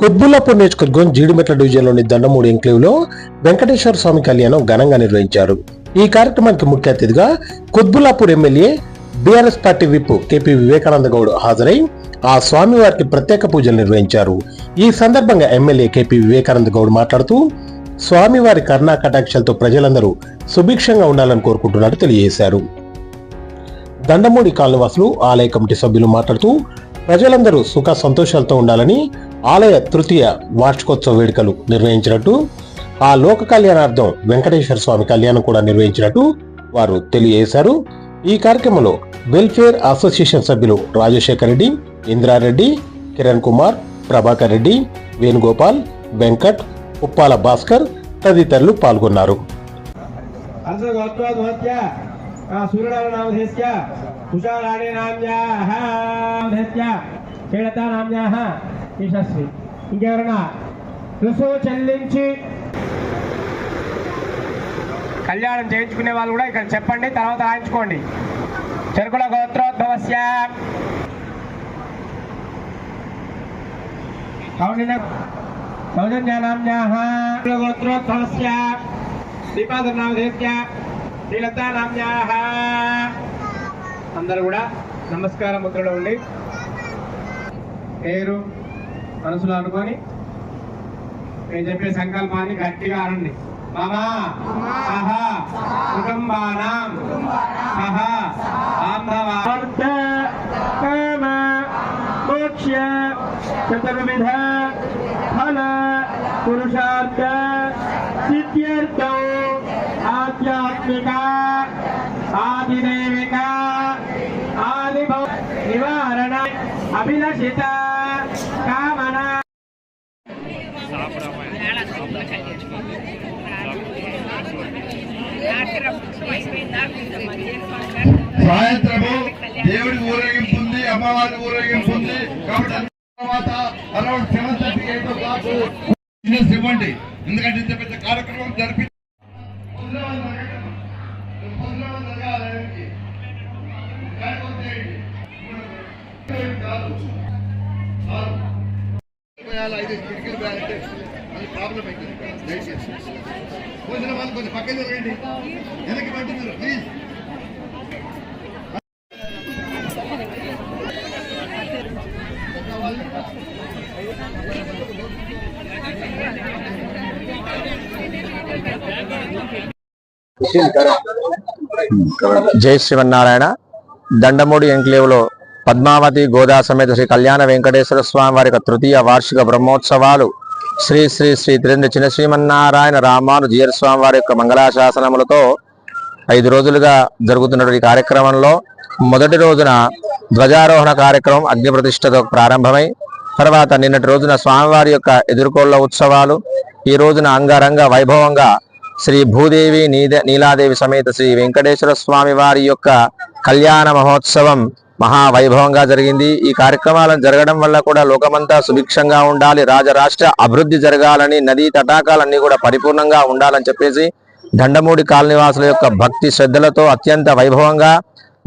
కుత్బుల్లాపూర్ నియోజకవర్గం జీడిమెట్ల డివిజన్లోని దండమూడి ఎంక్లేవ్లో వెంకటేశ్వర స్వామి కళ్యాణం ఘనంగా నిర్వహించారు. ఈ కార్యక్రమానికి ముఖ్య అతిథిగా Quthbullapur MLA BRS party whip KP Vivekananda Goud హాజరై ఆ స్వామివారికి ప్రత్యేక పూజలు నిర్వహించారు. ఈ సందర్భంగా ఎమ్మెల్యే కేపీ వివేకానంద గౌడ్ మాట్లాడుతూ స్వామివారి కర్ణా కటాక్షలతో ప్రజలందరూ సుభిక్షంగా ఉండాలని కోరుకుంటున్నట్టు తెలియజేశారు. దండమూడి కాలనివాసులు ఆలయ కమిటీ సభ్యులు మాట్లాడుతూ ప్రజలందరూ సుఖ సంతోషాలతో ఉండాలని ఆలయ తృతీయ వార్షికోత్సవ వేడుకలు నిర్వహించినట్టు ఆ లోక కళ్యాణార్థం వెంకటేశ్వర స్వామి కళ్యాణం కూడా నిర్వహించినట్టు వారు తెలియజేశారు. ఈ కార్యక్రమంలో వెల్ఫేర్ అసోసియేషన్ సభ్యులు రాజశేఖర్ రెడ్డి ఇందిరారెడ్డి కిరణ్ కుమార్ ప్రభాకర్ రెడ్డి వేణుగోపాల్ వెంకట్ ఉప్పాల భాస్కర్ తదితరులు పాల్గొన్నారు. యశస్వి ఇంకెవరైనా రుసుము చెల్లించి కళ్యాణం చేయించుకునే వాళ్ళు కూడా ఇక్కడ చెప్పండి తర్వాత రాయించుకోండి. చెరుకుల గోత్రోద్భవస్య. అందరు కూడా నమస్కారం ముద్రలో ఉండి పేరు మనసులో అనుకొని నేను చెప్పే సంకల్పాన్ని గట్టిగా అనండి. మమ సహ కుటుంబానాం సహ కామ మోక్ష చతుర్విధ ఫల పురుషార్థ సిద్ధ్యర్థం ఆధ్యాత్మిక ఆదిదైవిక ఆదిభవ నివారణ అభిలషిత. సాయంత్రము దేవుడి ఊరేగింపు ఉంది అమ్మవారి ఊరేగింపు ఉంది. కాబట్టి తర్వాత around seven thirty eight o'clock ఇవ్వండి. ఎందుకంటే ఇంత పెద్ద కార్యక్రమం జరిపి ఐదు కిటికీలు అది ప్రాబ్లం అవుతుంది దయచేసి. కొంచెం వాళ్ళు కొంచెం పక్కన రండి వెనక్కి పట్టున్నారు ప్లీజ్ జై శ్రీమన్నారాయణ. దండమూడి ఎంక్లేవ్లో పద్మావతి గోదా సమేత శ్రీ కళ్యాణ వెంకటేశ్వర స్వామి వారి యొక్క తృతీయ వార్షిక బ్రహ్మోత్సవాలు శ్రీ శ్రీ శ్రీ తిరుండి చిన్న శ్రీమన్నారాయణ రామానుజీయర్ స్వామి వారి యొక్క మంగళాశాసనములతో ఐదు రోజులుగా జరుగుతున్నటువంటి కార్యక్రమంలో మొదటి రోజున ధ్వజారోహణ కార్యక్రమం అగ్ని ప్రతిష్టతో ప్రారంభమై తర్వాత నిన్నటి రోజున స్వామివారి యొక్క ఎదుర్కోళ్ళ ఉత్సవాలు ఈ రోజున అంగరంగ వైభవంగా శ్రీ భూదేవి నీద నీలాదేవి సమేత శ్రీ వెంకటేశ్వర స్వామి వారి యొక్క కళ్యాణ మహోత్సవం మహావైభవంగా జరిగింది. ఈ కార్యక్రమాలను జరగడం వల్ల కూడా లోకమంతా సుభిక్షంగా ఉండాలి. రాజరాష్ట్ర అభివృద్ధి జరగాలని నదీ తటాకాలన్నీ కూడా పరిపూర్ణంగా ఉండాలని చెప్పేసి దండమూడి కాలనివాసుల యొక్క భక్తి శ్రద్ధలతో అత్యంత వైభవంగా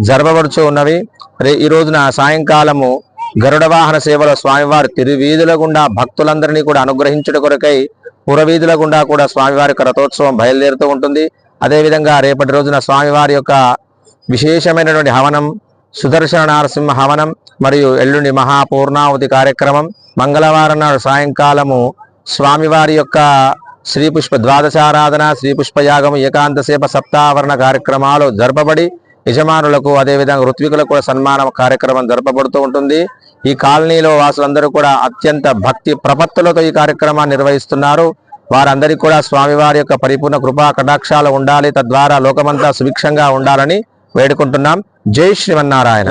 జరపబడుచు ఉన్నవి. ఈ రోజున సాయంకాలము గరుడ వాహన సేవలో స్వామివారి తిరువీధుల గుండా భక్తులందరినీ కూడా అనుగ్రహించుట కొరకై పురవీధుల గుండా కూడా స్వామివారి యొక్క రథోత్సవం బయలుదేరుతూ ఉంటుంది. అదేవిధంగా రేపటి రోజున స్వామివారి యొక్క విశేషమైనటువంటి హవనం సుదర్శన నరసింహ హవనం మరియు ఎల్లుండి మహాపూర్ణావతి కార్యక్రమం మంగళవారం నాడు సాయంకాలము స్వామివారి యొక్క శ్రీ పుష్ప ద్వాదశారాధన శ్రీ పుష్పయాగం ఏకాంత సేప సప్తావరణ కార్యక్రమాలు జరపబడి యజమానులకు అదేవిధంగా ఋత్వికులకు కూడా సన్మాన కార్యక్రమం జరపబడుతూ ఉంటుంది. ఈ కాలనీలో వాసులందరూ కూడా అత్యంత భక్తి ప్రపత్తులతో ఈ కార్యక్రమాన్ని నిర్వహిస్తున్నారు. వారందరికీ కూడా స్వామివారి యొక్క పరిపూర్ణ కృపా కటాక్షాలు ఉండాలి. తద్వారా లోకమంతా సుభిక్షంగా ఉండాలని వేడుకుంటున్నాం. జై శ్రీమన్నారాయణ.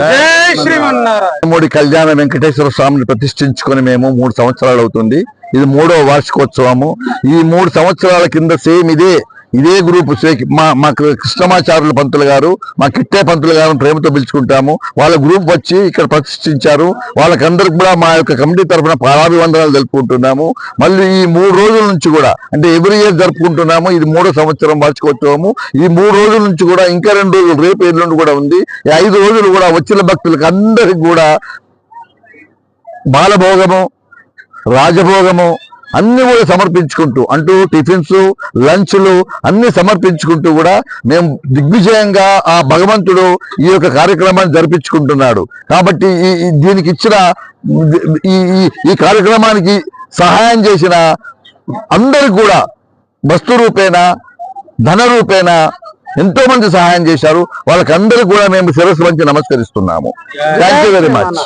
మూడి కళ్యాణ వెంకటేశ్వర స్వామిని ప్రతిష్ఠించుకొని మేము మూడు సంవత్సరాలు అవుతుంది. ఇది మూడో వార్షికోత్సవము. ఈ మూడు సంవత్సరాల కింద సేమ్ ఇదే. ఇదే గ్రూప్ శ్రీ- మా మా కృష్ణమాచార్యుల పంతులు గారు మా కిట్టే పంతులు గారు ప్రేమతో పిలుచుకుంటాము. వాళ్ళ గ్రూప్ వచ్చి ఇక్కడ ప్రతిష్ఠించారు. వాళ్ళకందరికి కూడా మా యొక్క కమిటీ తరఫున పాదాభివందనాలు జరుపుకుంటున్నాము మళ్ళీ ఈ మూడు రోజుల నుంచి కూడా అంటే ఎవ్రీ ఇయర్ జరుపుకుంటున్నాము. ఇది మూడో సంవత్సరం వార్షికోత్సవము ఈ మూడు రోజుల నుంచి కూడా ఇంకా రెండు రోజులు రేపు ఎల్లుండి కూడా ఉంది. ఈ ఐదు రోజులు కూడా వచ్చిన భక్తులకు అందరికి కూడా బాలభోగము రాజభోగము అన్ని కూడా సమర్పించుకుంటూ అంటూ టిఫిన్స్ లంచ్లు అన్ని సమర్పించుకుంటూ కూడా మేము దిగ్విజయంగా ఆ భగవంతుడు ఈ యొక్క కార్యక్రమాన్ని జరిపించుకుంటున్నాడు. కాబట్టి ఈ దీనికి ఇచ్చిన ఈ ఈ- కార్యక్రమానికి సహాయం చేసిన అందరికి కూడా వస్తు రూపేణ ధన రూపేణ ఎంతో మంది సహాయం చేశారు. వాళ్ళకందరికీ కూడా మేము శిరస్సు వంచి నమస్కరిస్తున్నాము. Thank you very much